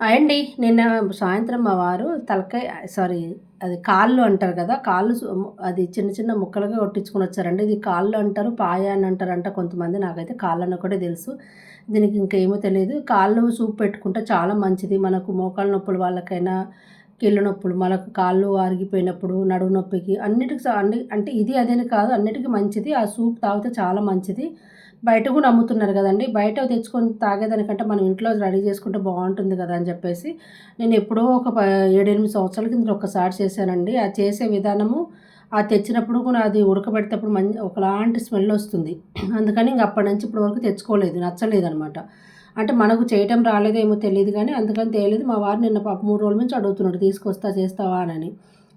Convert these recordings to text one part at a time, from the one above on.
అండి నిన్న సాయంత్రం మా వారు తలకాయ సారీ అది కాళ్ళు అంటారు కదా కాళ్ళు అది చిన్న చిన్న ముక్కలుగా కొట్టించుకొని వచ్చారండి. ఇది కాళ్ళు అంటారు పాయ అని అంటారంట కొంతమంది నాకైతే కాళ్ళు అని కూడా తెలుసు. దీనికి ఇంకేమో తెలియదు కాళ్ళు సూప్ పెట్టుకుంటే చాలా మంచిది. మనకు మోకాళ్ళ నొప్పులు వాళ్ళకైనా కీళ్ళ నొప్పులు మనకు కాళ్ళు ఆరిగిపోయినప్పుడు నడువు నొప్పికి అన్నిటికి అన్ని అంటే ఇది అదేని కాదు అన్నిటికీ మంచిది. ఆ సూప్ తాగితే చాలా మంచిది. బయట కూడా అమ్ముతున్నారు కదండి. బయట తెచ్చుకొని తాగేదానికంటే మనం ఇంట్లో రెడీ చేసుకుంటే బాగుంటుంది కదా అని చెప్పేసి నేను ఎప్పుడో ఒక ఏడెనిమిది సంవత్సరాల కింద ఒకసారి చేశానండి. ఆ చేసే విధానము ఆ తెచ్చినప్పుడు కూడా అది ఉడకబెడేటప్పుడు మంచి ఒకలాంటి స్మెల్ వస్తుంది. అందుకని ఇంక అప్పటి నుంచి ఇప్పటి వరకు తెచ్చుకోలేదు నచ్చలేదు అనమాట అంటే మనకు చేయటం రాలేదేమో తెలియదు కానీ అందుకని తెలియదు. మా వారు నిన్న పాప మూడు రోజుల నుంచి అడుగుతున్నాడు తీసుకొస్తా చేస్తావా? అని.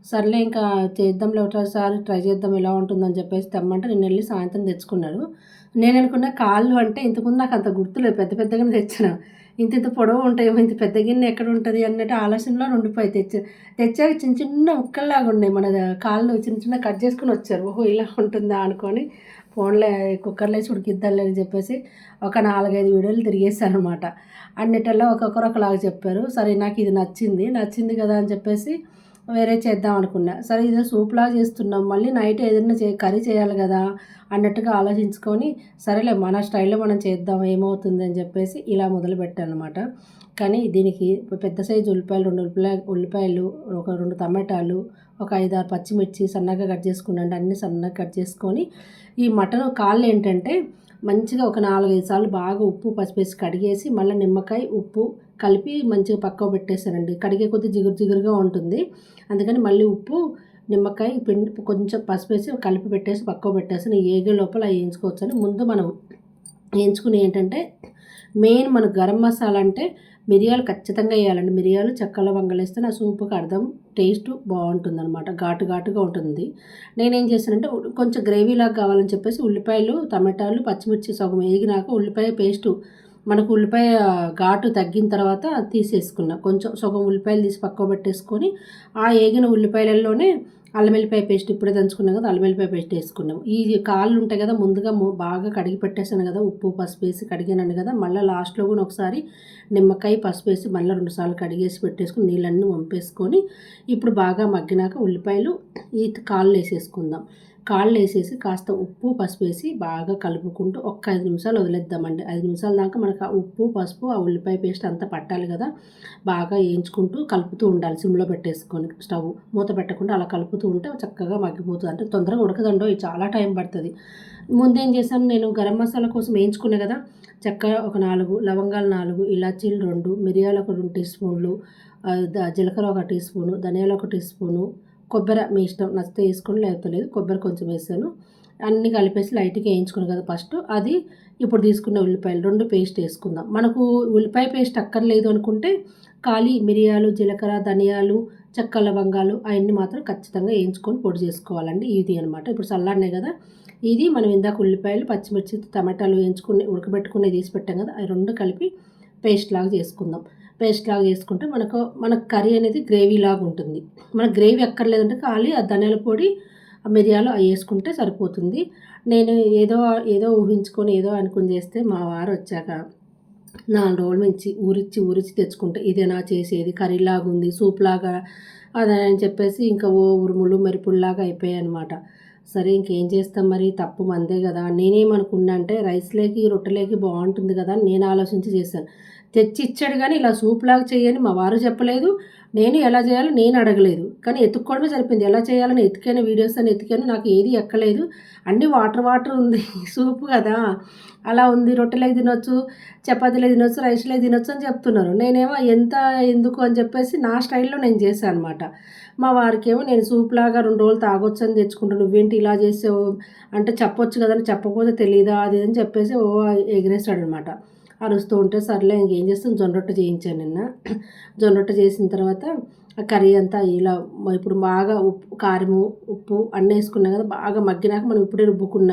సర్లే ఇంకా చేద్దాంలే ఒకసారి ట్రై చేద్దాం ఎలా ఉంటుందని చెప్పేసి తెమ్మంటే నేను వెళ్ళి సాయంత్రం తెచ్చుకున్నాడు. నేను అనుకున్న కాళ్ళు అంటే ఇంతకుముందు నాకు అంత గుర్తులేదు పెద్ద పెద్దగానే తెచ్చాను. ఇంత ఇంత పొడవు ఉంటాయేమో ఇంత పెద్ద గిన్నె ఎక్కడ ఉంటుంది అన్నట్టు ఆలోచనలో ఉండిపోయి తెచ్చి తెచ్చాక చిన్న చిన్న ముక్కల్లాగా ఉన్నాయి. మన కాళ్ళు చిన్న చిన్న కట్ చేసుకుని వచ్చారు. ఓహో ఇలా ఉంటుందా అనుకొని ఫోన్లో కుక్కర్లో వేసి ఉడికిద్దాంలే అని చెప్పేసి ఒక నాలుగైదు వీడియోలు తిరిగేసాను అనమాట అన్నిటిలో ఒక్కొక్కరు ఒకలాగా చెప్పారు. సరే నాకు ఇది నచ్చింది నచ్చింది కదా అని చెప్పేసి వేరే చేద్దాం అనుకున్నా. సరే ఇదే సూప్లా చేస్తున్నాం మళ్ళీ నైట్ ఏదైనా చే కర్రీ చేయాలి కదా అన్నట్టుగా ఆలోచించుకొని సరేలే మన స్టైల్లో మనం చేద్దాం ఏమవుతుంది అని చెప్పేసి ఇలా మొదలుపెట్టాను అనమాట కానీ దీనికి పెద్ద సైజు ఉల్లిపాయలు రెండు ఉల్లిపాయ ఉల్లిపాయలు ఒక రెండు టమాటాలు ఒక ఐదు ఆరు పచ్చిమిర్చి సన్నగా కట్ చేసుకున్నాండి అన్నీ సన్నగా కట్ చేసుకొని ఈ మటన్ కాళ్ళు ఏంటంటే మంచిగా ఒక నాలుగైదు సార్లు బాగా ఉప్పు పసిపేసి కడిగేసి మళ్ళీ నిమ్మకాయ ఉప్పు కలిపి మంచిగా పక్కకు పెట్టేశానండి. కడిగే కొద్దీ జిగురు జిగురుగా ఉంటుంది. అందుకని మళ్ళీ ఉప్పు నిమ్మకాయ పిండి కొంచెం పసిపేసి కలిపి పెట్టేసి పక్కకు పెట్టేసి ఏగే లోపల వేయించుకోవచ్చు అని ముందు మనం వేయించుకుని ఏంటంటే మెయిన్ మన గరం మసాలా అంటే మిరియాలు ఖచ్చితంగా వేయాలండి. మిరియాలు చెక్కల వంగలేస్తే నా సూపుకి అర్థం టేస్ట్ బాగుంటుంది అనమాట ఘాటు ఘాటుగా ఉంటుంది. నేనేం చేశానంటే కొంచెం గ్రేవీలాగా కావాలని చెప్పేసి ఉల్లిపాయలు టమాటాలు పచ్చిమిర్చి సగం వేగినాక ఉల్లిపాయ పేస్టు మనకు ఉల్లిపాయ ఘాటు తగ్గిన తర్వాత తీసేసుకున్నా. కొంచెం సగం ఉల్లిపాయలు తీసి పక్కకు పెట్టేసుకొని ఆ వేగిన ఉల్లిపాయలలోనే అల్లం వెల్లిపాయ పేస్ట్ ఇప్పుడే దంచుకున్నాం కదా అల్లం వెల్లిపాయ పేస్ట్ వేసుకున్నాం. ఈ కాళ్ళు ఉంటాయి కదా ముందుగా బాగా కడిగి పెట్టేసాను కదా ఉప్పు పసుపు వేసి కడిగాను కదా మళ్ళీ లాస్ట్లో కూడా ఒకసారి నిమ్మకాయ పసుపు వేసి మళ్ళీ రెండుసార్లు కడిగేసి పెట్టేసుకుని నీళ్ళన్నీ వంపేసుకొని ఇప్పుడు బాగా మగ్గినాక ఉల్లిపాయలు ఈ కాళ్ళు వేసేసుకుందాం. కాళ్ళు వేసేసి కాస్త ఉప్పు పసుపు వేసి బాగా కలుపుకుంటూ ఒక్క ఐదు నిమిషాలు వదిలేద్దామండి. ఐదు నిమిషాల దాకా మనకు ఆ ఉప్పు పసుపు ఆ ఉల్లిపాయ పేస్ట్ అంతా పట్టాలి కదా. బాగా వేయించుకుంటూ కలుపుతూ ఉండాలి సిమ్లో పెట్టేసుకొని స్టవ్ మూత పెట్టకుండా అలా కలుపుతూ ఉంటే చక్కగా మగ్గిపోతుంది. అంటే తొందరగా ఉడకదండో చాలా టైం పడుతుంది. ముందేం చేశాను నేను గరం మసాలా కోసం వేయించుకునే కదా. చక్కగా ఒక నాలుగు లవంగాలు నాలుగు ఇలాచీలు రెండు మిరియాలు ఒక రెండు టీ స్పూన్లు జీలకర్ర ఒక టీ స్పూను ధనియాలు ఒక టీ స్పూను కొబ్బరి మీ ఇష్టం నచ్చితే వేసుకొని లేకపోతే లేదు. కొబ్బరి కొంచెం వేసాను. అన్నీ కలిపేసి లైట్గా వేయించుకుని కదా ఫస్ట్. అది ఇప్పుడు తీసుకున్న ఉల్లిపాయలు రెండు పేస్ట్ వేసుకుందాం. మనకు ఉల్లిపాయ పేస్ట్ అక్కర్లేదు అనుకుంటే ఖాళీ మిరియాలు జీలకర్ర ధనియాలు చెక్క లవంగాలు అవన్నీ మాత్రం ఖచ్చితంగా వేయించుకొని పొడి చేసుకోవాలండి. ఇది అనమాట ఇప్పుడు చల్లాడినాయి కదా. ఇది మనం ఇందాక ఉల్లిపాయలు పచ్చిమిర్చి టమాటాలు వేయించుకుని ఉడకబెట్టుకునే తీసి పెట్టాం కదా. అవి రెండు కలిపి పేస్ట్ లాగా చేసుకుందాం. పేస్ట్ లాగా చేసుకుంటే మనకు మనకు కర్రీ అనేది గ్రేవీ లాగా ఉంటుంది. మనకు గ్రేవీ ఎక్కర్లేదంటే ఖాళీ ఆ ధనియాల పొడి మిరియాలు అవి వేసుకుంటే సరిపోతుంది. నేను ఏదో ఏదో ఊహించుకొని ఏదో అనుకుని చేస్తే మా వారు వచ్చాక నాలుగు రోజుల నుంచి ఊరిచ్చి ఊరిచ్చి తెచ్చుకుంటే ఇదేనా చేసేది కర్రీలాగా ఉంది సూప్ లాగా అదని చెప్పేసి ఇంకా ఓ ఉరుములు మెరుపుల్లాగా అయిపోయాయి అనమాట సరే ఇంకేం చేస్తాం మరి? తప్పు మందే కదా. నేనేమనుకున్నా అంటే రైస్లోకి రొట్టెలోకి బాగుంటుంది కదా అని నేను ఆలోచించి చేశాను. తెచ్చి ఇచ్చాడు కానీ ఇలా సూప్ లాగా చేయని మా వారు చెప్పలేదు. నేను ఎలా చేయాలో నేను అడగలేదు. కానీ ఎత్తుక్కోవడమే సరిపోయింది. ఎలా చేయాలని ఎత్తుకాను వీడియోస్ అని ఎత్తుకాను నాకు ఏది ఎక్కలేదు. అన్నీ వాటర్ వాటర్ ఉంది. సూప్ కదా. అలా ఉంది. రొట్టెలే తినొచ్చు చపాతీలే తినొచ్చు రైస్లే తినొచ్చు అని చెప్తున్నారు. నేనేమో ఎంత ఎందుకు అని చెప్పేసి నా స్టైల్లో నేను చేశాను అనమాట మా వారికేమో నేను సూప్ లాగా రెండు రోజులు తాగొచ్చు అని తెచ్చుకుంటాను నువ్వేంటి ఇలా చేసావు? అంటే చెప్పొచ్చు కదా చెప్పకపోతే తెలియదా అది అని చెప్పేసి ఓ ఎగిరేస్తాడు అనమాట అరుస్తూ ఉంటే సర్లే ఇంకేం చేస్తాను జొన్న రొట్టె చేయించాను నిన్న. జొన్న రొట్టె చేసిన తర్వాత కర్రీ అంతా ఇలా ఇప్పుడు బాగా ఉప్పు కారము ఉప్పు అన్నీ వేసుకున్నాం కదా బాగా మగ్గినాక మనం ఇప్పుడే రుబ్బుకున్న.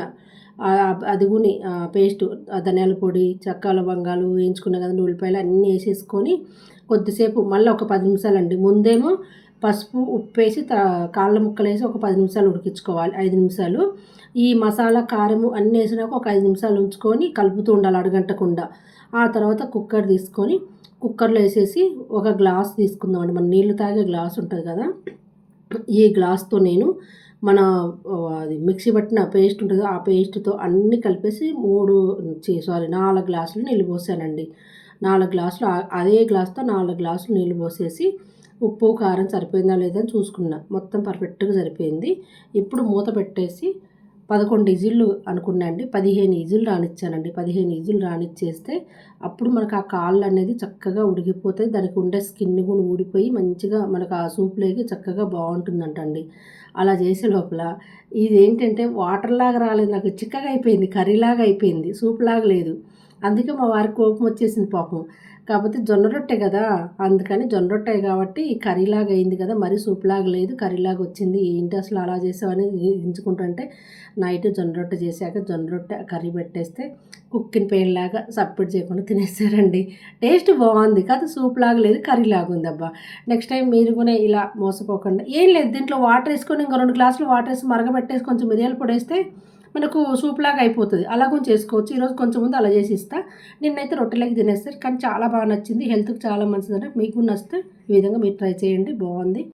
అదిగుని పేస్ట్ ధనియాల పొడి చక్కాల లవంగాలు వేయించుకున్న కదా ఉల్లిపాయలు అన్నీ వేసేసుకొని కొద్దిసేపు మళ్ళీ ఒక పది నిమిషాలు అండి ముందేమో పసుపు ఉప్పు వేసి కాళ్ళ ముక్కలు వేసి ఒక పది నిమిషాలు ఉడికించుకోవాలి. ఐదు నిమిషాలు. ఈ మసాలా కారము అన్నీ వేసినాక ఒక ఐదు నిమిషాలు ఉంచుకొని కలుపుతూ ఉండాలి అడగంటకుండా ఆ తర్వాత కుక్కర్ తీసుకొని కుక్కర్లో వేసేసి ఒక గ్లాస్ తీసుకుందామండి. మన నీళ్ళు తాగే గ్లాస్ ఉంటుంది కదా ఈ గ్లాస్తో నేను మన అది మిక్సీ పట్టిన పేస్ట్ ఉంటుంది ఆ పేస్ట్తో అన్నీ కలిపేసి మూడు సారీ నాలుగు గ్లాసులు నీళ్ళు పోసానండి. నాలుగు గ్లాసులు అదే గ్లాస్తో నాలుగు గ్లాసులు నీళ్ళు పోసేసి ఉప్పు కారం సరిపోయిందా లేదా అని చూసుకున్నా. మొత్తం పర్ఫెక్ట్గా సరిపోయింది. ఇప్పుడు మూత పెట్టేసి పదకొండు ఈజులు అనుకున్నాయండి పదిహేను ఈజులు రానిచ్చానండి. పదిహేను ఈజులు రానిచ్చేస్తే అప్పుడు మనకు ఆ కాళ్ళు అనేది చక్కగా ఉడికిపోతాయి దానికి ఉండే స్కిన్ కూడా ఊడిపోయి మంచిగా మనకు ఆ సూప్లోకి చక్కగా బాగుంటుందంటండి. అలా చేసే లోపల ఇది ఏంటంటే వాటర్ లాగా రాలేదు నాకు చిక్కగా అయిపోయింది కర్రీలాగా అయిపోయింది సూప్ లాగా లేదు. అందుకే మా వారికి కోపం వచ్చేసింది పాపం. కాకపోతే జొన్న రొట్టె కదా అందుకని జొన్న రొట్టె కాబట్టి కర్రీలాగా అయింది కదా మరీ సూప్లాగా లేదు కర్రీలాగా వచ్చింది. ఏంటి అసలు అలా చేసావని ఎంచుకుంటుంటే నైట్ జొన్న రొట్టె చేశాక జొన్న రొట్టె కర్రీ పెట్టేస్తే కుక్కిన పెయిన్ లాగా చేయకుండా తినేసారండి. టేస్ట్ బాగుంది కాదు సూప్ లాగా లేదు కర్రీ లాగా ఉంది అబ్బా. నెక్స్ట్ టైం మీరు కూడా ఇలా మోసపోకుండా ఏం లేదు దీంట్లో వాటర్ వేసుకొని ఇంకో రెండు గ్లాసులు వాటర్ వేసి మరగబెట్టేసి కొంచెం మిరియాలు పొడేస్తే మనకు సూప్ లాగా అయిపోతుంది. అలా కొంచెం చేసుకోవచ్చు. ఈరోజు కొంచెం ముందు అలా చేసి ఇస్తా. నిన్నైతే రొట్టెలకి తినేస్తారు. కానీ చాలా బాగా నచ్చింది. హెల్త్కి చాలా మంచిదంటే. మీకు నచ్చితే ఈ విధంగా మీరు ట్రై చేయండి. బాగుంది.